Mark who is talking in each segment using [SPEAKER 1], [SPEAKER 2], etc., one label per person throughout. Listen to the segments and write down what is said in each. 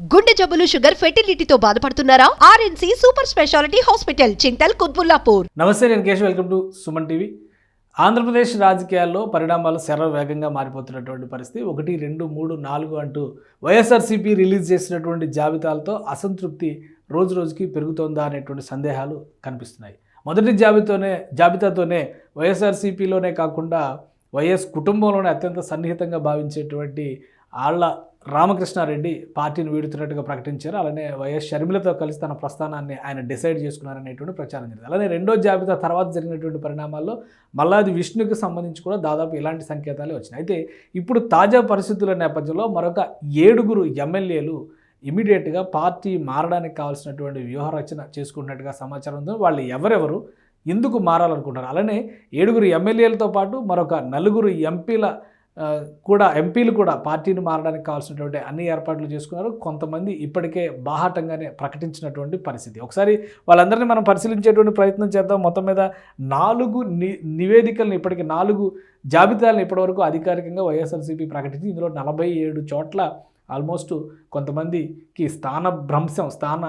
[SPEAKER 1] గుండె జబ్బులు షుగర్ ఫెర్టిలిటీతో బాధపడుతున్నారా? RNC super speciality hospital Chintal Kutbullapur.
[SPEAKER 2] నమస్తే నేను Keshav. Welcome to Suman TV. Andhra Pradesh రాజకీయాల్లో పరిణామాలు శర వేగంగా మారిపోతున్నటువంటి పరిస్థితి. ఒకటి రెండు మూడు నాలుగు అంటూ వైఎస్ఆర్సీపీ రిలీజ్ చేసినటువంటి జాబితాలతో అసంతృప్తి రోజు రోజుకి పెరుగుతోందా అనేటువంటి సందేహాలు కనిపిస్తున్నాయి. మొదటి జాబితాతోనే జాబితాతోనే వైఎస్ఆర్సీపీలోనే కాకుండా వైఎస్ కుటుంబంలోనే అత్యంత సన్నిహితంగా భావించేటువంటి ఆళ్ళ రామకృష్ణారెడ్డి పార్టీని వీడుతున్నట్టుగా ప్రకటించారు. అలానే వైఎస్ షర్మిలతో కలిసి తన ప్రస్థానాన్ని ఆయన డిసైడ్ చేసుకున్నారనేటువంటి ప్రచారం జరిగింది. అలానే రెండో జాబితా తర్వాత జరిగినటువంటి పరిణామాల్లో మల్లాది విష్ణుకి సంబంధించి కూడా దాదాపు ఇలాంటి సంకేతాలే వచ్చినాయి. అయితే ఇప్పుడు తాజా పరిస్థితుల నేపథ్యంలో మరొక ఏడుగురు ఎమ్మెల్యేలు ఇమీడియట్గా పార్టీ మారడానికి కావాల్సినటువంటి వ్యూహ రచన చేసుకున్నట్టుగా సమాచారం ఉంది. వాళ్ళు ఎవరెవరు ఎందుకు మారాలనుకుంటారు అలానే ఏడుగురు ఎమ్మెల్యేలతో పాటు మరొక నలుగురు ఎంపీల కూడా ఎంపీలు కూడా పార్టీని మారడానికి కావాల్సినటువంటి అన్ని ఏర్పాట్లు చేసుకున్నారు. కొంతమంది ఇప్పటికే బాహాటంగానే ప్రకటించినటువంటి పరిస్థితి. ఒకసారి వాళ్ళందరినీ మనం పరిశీలించేటువంటి ప్రయత్నం చేద్దాం. మొత్తం మీద నాలుగు ని నివేదికలను ఇప్పటికి నాలుగు జాబితాలను ఇప్పటివరకు అధికారికంగా వైఎస్ఆర్సీపీ ప్రకటించి ఇందులో నలభై ఏడు చోట్ల ఆల్మోస్ట్ కొంతమందికి స్థాన భ్రంశం స్థాన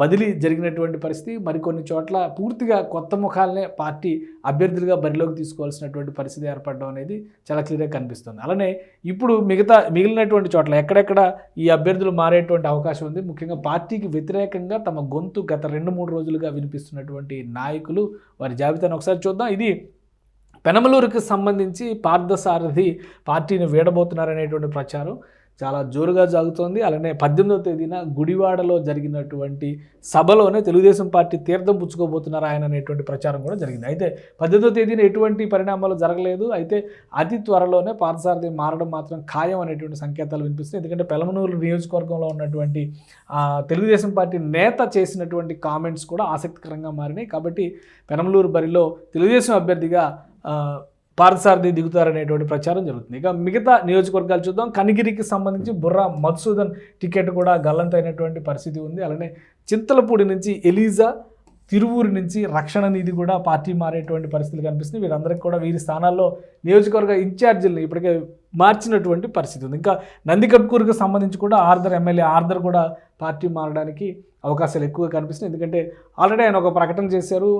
[SPEAKER 2] బదిలీ జరిగినటువంటి పరిస్థితి మరికొన్ని చోట్ల పూర్తిగా కొత్త ముఖాలనే పార్టీ అభ్యర్థులుగా బరిలోకి తీసుకోవాల్సినటువంటి పరిస్థితి ఏర్పడడం అనేది చాలా క్లియర్గా కనిపిస్తుంది. అలానే ఇప్పుడు మిగతా మిగిలినటువంటి చోట్ల ఎక్కడెక్కడ ఈ అభ్యర్థులు మారేటువంటి అవకాశం ఉంది? ముఖ్యంగా పార్టీకి వ్యతిరేకంగా తమ గొంతు గత రెండు మూడు రోజులుగా వినిపిస్తున్నటువంటి నాయకులు వారి జాబితాను ఒకసారి చూద్దాం. ఇది పెనమలూరుకి సంబంధించి పార్థసారథి పార్టీని వీడబోతున్నారనేటువంటి ప్రచారం. చాలా జోరుగా సాగుతోంది. అలానే పద్దెనిమిదవ తేదీన గుడివాడలో జరిగినటువంటి సభలోనే తెలుగుదేశం పార్టీ తీర్థం పుచ్చుకోబోతున్నారు ఆయన అనేటువంటి ప్రచారం కూడా జరిగింది. అయితే పద్దెనిమిదవ తేదీన ఎటువంటి పరిణామాలు జరగలేదు. అయితే అతి త్వరలోనే పార్థసారథి మారడం మాత్రం ఖాయం అనేటువంటి సంకేతాలు వినిపిస్తున్నాయి. ఎందుకంటే పెలమనూరు నియోజకవర్గంలో ఉన్నటువంటి తెలుగుదేశం పార్టీ నేత చేసినటువంటి కామెంట్స్ కూడా ఆసక్తికరంగా మారినాయి. కాబట్టి పెనమలూరు బరిలో తెలుగుదేశం అభ్యర్థిగా పార్థసారథి దిగుతారనేటువంటి ప్రచారం జరుగుతుంది. ఇక మిగతా నియోజకవర్గాలు చూద్దాం. కనిగిరికి సంబంధించి బుర్రా మధుసూదన్ టికెట్ కూడా గల్లంతైనటువంటి పరిస్థితి ఉంది. అలానే చింతలపూడి నుంచి ఎలీజా తిరువూరు నుంచి రక్షణ నిధి కూడా పార్టీ మారేటువంటి పరిస్థితులు కనిపిస్తుంది వీరందరికీ కూడా వీరి స్థానాల్లో నియోజకవర్గ ఇన్ఛార్జీలను ఇప్పటికే మార్చినటువంటి పరిస్థితి ఉంది. ఇంకా నందికట్కూరుకు సంబంధించి కూడా ఆర్దర్ ఎమ్మెల్యే ఆర్దర్ కూడా పార్టీ మారడానికి అవకాశాలు ఎక్కువగా కనిపిస్తున్నాయి. ఎందుకంటే ఆల్రెడీ ఆయన ఒక ప్రకటన చేశారు.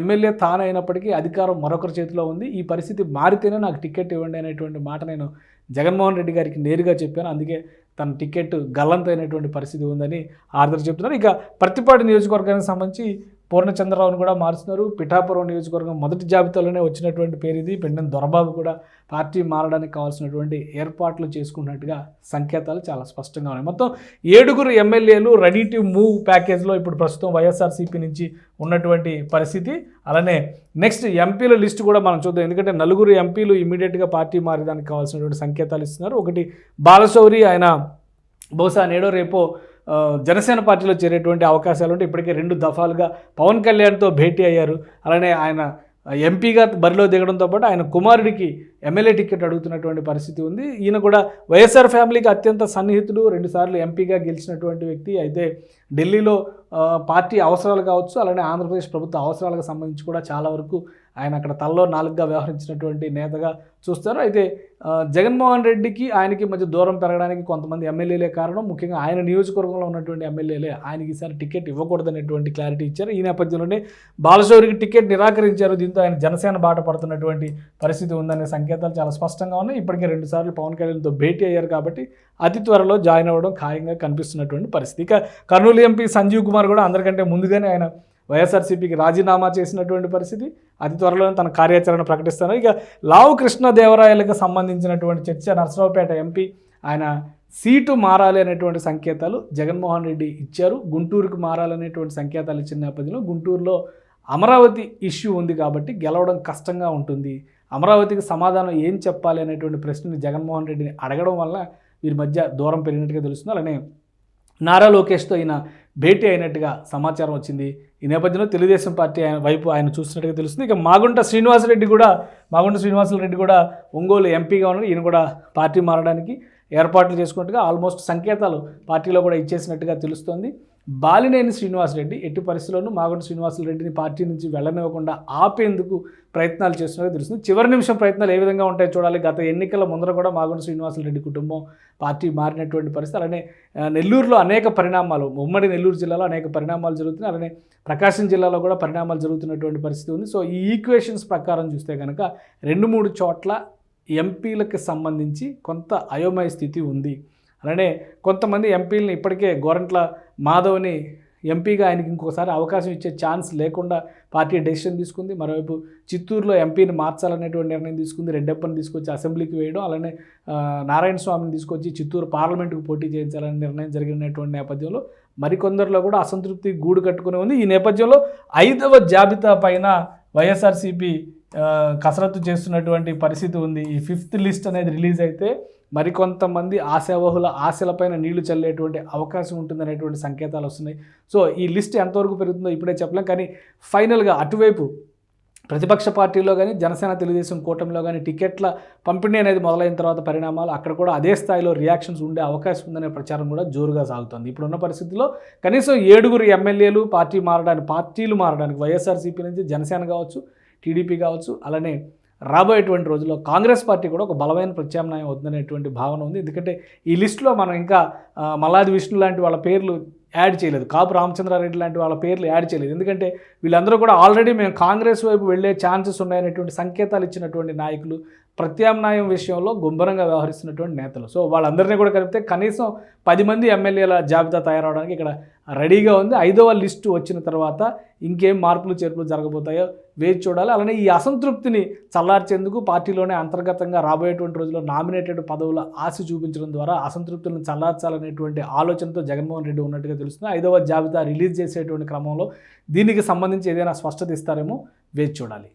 [SPEAKER 2] ఎమ్మెల్యే తానైనప్పటికీ అధికారం మరొకరి చేతిలో ఉంది. ఈ పరిస్థితి మారితేనే నాకు టికెట్ ఇవ్వండి అనేటువంటి మాట నేను జగన్మోహన్ రెడ్డి గారికి నేరుగా చెప్పాను. అందుకే తన టికెట్ గల్లంతైనటువంటి పరిస్థితి ఉందని ఆర్దర్ చెప్తున్నారు. ఇక ప్రతిపాటి నియోజకవర్గానికి సంబంధించి పూర్ణచంద్రరావును కూడా మారుస్తున్నారు. పిఠాపురం నియోజకవర్గం మొదటి జాబితాలోనే వచ్చినటువంటి పేరు ఇది. పెండెం దొరబాబు కూడా పార్టీ మారడానికి కావాల్సినటువంటి ఏర్పాట్లు చేసుకున్నట్టుగా సంకేతాలు చాలా స్పష్టంగా ఉన్నాయి. మొత్తం ఏడుగురు ఎమ్మెల్యేలు రెడీ టు మూవ్ ప్యాకేజ్లో ఇప్పుడు ప్రస్తుతం వైఎస్ఆర్సీపీ నుంచి ఉన్నటువంటి పరిస్థితి. అలానే నెక్స్ట్ ఎంపీల లిస్ట్ కూడా మనం చూద్దాం. ఎందుకంటే నలుగురు ఎంపీలు ఇమీడియట్గా పార్టీ మారడానికి కావాల్సినటువంటి సంకేతాలు ఇస్తున్నారు. ఒకటి బాలశౌరి ఆయన బహుశా నేడో రేపో జనసేన పార్టీలో చేరేటువంటి అవకాశాలు ఉంటే ఇప్పటికే రెండు దఫాలుగా పవన్ కళ్యాణ్తో భేటీ అయ్యారు. అలానే ఆయన ఎంపీగా బరిలో దిగడంతో పాటు ఆయన కుమారుడికి ఎమ్మెల్యే టికెట్ అడుగుతున్నటువంటి పరిస్థితి ఉంది. ఈయన కూడా వైఎస్ఆర్ ఫ్యామిలీకి అత్యంత సన్నిహితుడు రెండుసార్లు ఎంపీగా గెలిచినటువంటి వ్యక్తి. అయితే ఢిల్లీలో పార్టీ అవసరాలు కావచ్చు అలానే ఆంధ్రప్రదేశ్ ప్రభుత్వ అవసరాలకు సంబంధించి కూడా చాలా వరకు ఆయన అక్కడ తల్లో నాలుగుగా వ్యవహరించినటువంటి నేతగా చూస్తారు. అయితే జగన్మోహన్ రెడ్డికి ఆయనకి మధ్య దూరం పెరగడానికి కొంతమంది ఎమ్మెల్యేలే కారణం. ముఖ్యంగా ఆయన నియోజకవర్గంలో ఉన్నటువంటి ఎమ్మెల్యేలే ఆయనకి ఈసారి టికెట్ ఇవ్వకూడదనేటువంటి క్లారిటీ ఇచ్చారు. ఈ నేపథ్యంలోనే బాలశౌరికి టికెట్ నిరాకరించారు. దీంతో ఆయన జనసేన బాట పడుతున్నటువంటి పరిస్థితి ఉందనే సంకేతాలు చాలా స్పష్టంగా ఉన్నాయి. ఇప్పటికే రెండుసార్లు పవన్ కళ్యాణ్తో భేటీ అయ్యారు కాబట్టి అతి త్వరలో జాయిన్ అవ్వడం ఖాయంగా కనిపిస్తున్నటువంటి పరిస్థితి. ఇక కర్నూలు ఎంపీ సంజీవ్ కుమార్ కూడా అందరికంటే ముందుగానే ఆయన వైఎస్ఆర్సీపీకి రాజీనామా చేసినటువంటి పరిస్థితి. అతి త్వరలోనే తన కార్యాచరణ ప్రకటిస్తున్నారు ఇక లావు కృష్ణదేవరాయలకు సంబంధించినటువంటి చర్చ నర్సరావుపేట ఎంపీ ఆయన సీటు మారాలి అనేటువంటి సంకేతాలు జగన్మోహన్ రెడ్డి ఇచ్చారు. గుంటూరుకు మారాలనేటువంటి సంకేతాలు ఇచ్చిన నేపథ్యంలో గుంటూరులో అమరావతి ఇష్యూ ఉంది కాబట్టి గెలవడం కష్టంగా ఉంటుంది. అమరావతికి సమాధానం ఏం చెప్పాలి అనేటువంటి ప్రశ్నని జగన్మోహన్ రెడ్డిని అడగడం వల్ల వీరి మధ్య దూరం పెరిగినట్టుగా తెలుస్తుంది. అలానే నారా లోకేష్తో ఈయన భేటీ అయినట్టుగా సమాచారం వచ్చింది. ఈ నేపథ్యంలో తెలుగుదేశం పార్టీ ఆయన వైపు ఆయన చూస్తున్నట్టుగా తెలుస్తుంది. ఇక మాగుంట శ్రీనివాసరెడ్డి కూడా మాగుంట శ్రీనివాసరెడ్డి కూడా ఒంగోలు ఎంపీగా ఉన్నారు. ఈయన కూడా పార్టీ మారడానికి ఏర్పాట్లు చేసుకున్నట్టుగా ఆల్మోస్ట్ సంకేతాలు పార్టీలో కూడా ఇచ్చేసినట్టుగా తెలుస్తోంది. బాలినేని శ్రీనివాసరెడ్డి ఎట్టి పరిస్థితుల్లోనూ మాగంటి శ్రీనివాసరెడ్డిని పార్టీ నుంచి వెళ్ళనివ్వకుండా ఆపేందుకు ప్రయత్నాలు చేస్తున్నట్టు తెలుస్తుంది. చివరి నిమిషం ప్రయత్నాలు ఏ విధంగా ఉంటాయో చూడాలి. గత ఎన్నికల ముందర కూడా మాగంటి శ్రీనివాసరెడ్డి కుటుంబం పార్టీ మారినటువంటి పరిస్థితి అలానే నెల్లూరులో అనేక పరిణామాలు ఉమ్మడి నెల్లూరు జిల్లాలో అనేక పరిణామాలు జరుగుతున్నాయి అలానే ప్రకాశం జిల్లాలో కూడా పరిణామాలు జరుగుతున్నటువంటి పరిస్థితి ఉంది. సో ఈ ఈక్వేషన్స్ ప్రకారం చూస్తే కనుక రెండు మూడు చోట్ల ఎంపీలకు సంబంధించి కొంత అయోమయ స్థితి ఉంది. అలానే కొంతమంది ఎంపీలని ఇప్పటికే గోరంట్ల మాధవ్ని ఎంపీగా ఆయనకి ఇంకోసారి అవకాశం ఇచ్చే ఛాన్స్ లేకుండా పార్టీ డెసిషన్ తీసుకుంది. మరోవైపు చిత్తూరులో ఎంపీని మార్చాలనేటువంటి నిర్ణయం తీసుకుంది. రెడ్డప్పని తీసుకొచ్చి అసెంబ్లీకి వేయడం అలానే నారాయణ స్వామిని తీసుకొచ్చి చిత్తూరు పార్లమెంటుకు పోటీ చేయించాలనే నిర్ణయం జరిగినటువంటి నేపథ్యంలో మరికొందరిలో కూడా అసంతృప్తి గూడు కట్టుకుని ఉంది. ఈ నేపథ్యంలో ఐదవ జాబితా పైన వైఎస్ఆర్సీపీ కసరత్తు చేస్తున్నటువంటి పరిస్థితి ఉంది. ఈ ఫిఫ్త్ లిస్ట్ అనేది రిలీజ్ అయితే మరికొంతమంది ఆశావహుల ఆశలపైన నీళ్ళు చల్లేటువంటి అవకాశం ఉంటుందనేటువంటి సంకేతాలు వస్తున్నాయి. సో ఈ లిస్ట్ ఎంతవరకు పెరుగుతుందో ఇప్పుడే చెప్పలేం. కానీ ఫైనల్గా అటువైపు ప్రతిపక్ష పార్టీలో కానీ జనసేన తెలుగుదేశం కూటమిలో కానీ టికెట్ల పంపిణీ అనేది మొదలైన తర్వాత పరిణామాలు అక్కడ కూడా అదే స్థాయిలో రియాక్షన్స్ ఉండే అవకాశం ఉందనే ప్రచారం కూడా జోరుగా సాగుతుంది. ఇప్పుడున్న పరిస్థితుల్లో కనీసం ఏడుగురు ఎమ్మెల్యేలు పార్టీ మారడానికి పార్టీలు మారడానికి వైఎస్ఆర్సీపీ నుంచి జనసేన కావచ్చు టీడీపీ కావచ్చు అలానే రాబోయేటువంటి రోజుల్లో కాంగ్రెస్ పార్టీ కూడా ఒక బలమైన ప్రత్యామ్నాయం అవుతుందనేటువంటి భావన ఉంది. ఎందుకంటే ఈ లిస్టులో మనం ఇంకా మల్లాది విష్ణు లాంటి వాళ్ళ పేర్లు యాడ్ చేయలేదు. కాపు రామచంద్రారెడ్డి లాంటి వాళ్ళ పేర్లు యాడ్ చేయలేదు. ఎందుకంటే వీళ్ళందరూ కూడా ఆల్రెడీ మేము కాంగ్రెస్ వైపు వెళ్ళే ఛాన్సెస్ ఉన్నాయనేటువంటి సంకేతాలు ఇచ్చినటువంటి నాయకులు ప్రత్యామ్నాయం విషయంలో గుంభరంగా వ్యవహరిస్తున్నటువంటి నేతలు. సో వాళ్ళందరినీ కూడా కలిపితే కనీసం పది మంది ఎమ్మెల్యేల జాబితా తయారవడానికి ఇక్కడ రెడీగా ఉంది. ఐదవ లిస్టు వచ్చిన తర్వాత ఇంకేం మార్పులు చేర్పులు జరగబోతాయో వేచి చూడాలి. అలానే ఈ అసంతృప్తిని చల్లార్చేందుకు పార్టీలోనే అంతర్గతంగా రాబోయేటువంటి రోజుల్లో నామినేటెడ్ పదవుల ఆశ చూపించడం ద్వారా అసంతృప్తులను చల్లార్చాలనేటువంటి ఆలోచనతో జగన్మోహన్ రెడ్డి ఉన్నట్టుగా తెలుస్తుంది. ఐదవ జాబితా రిలీజ్ చేసేటువంటి క్రమంలో దీనికి సంబంధించి ఏదైనా స్పష్టత ఇస్తారేమో వేచి చూడాలి.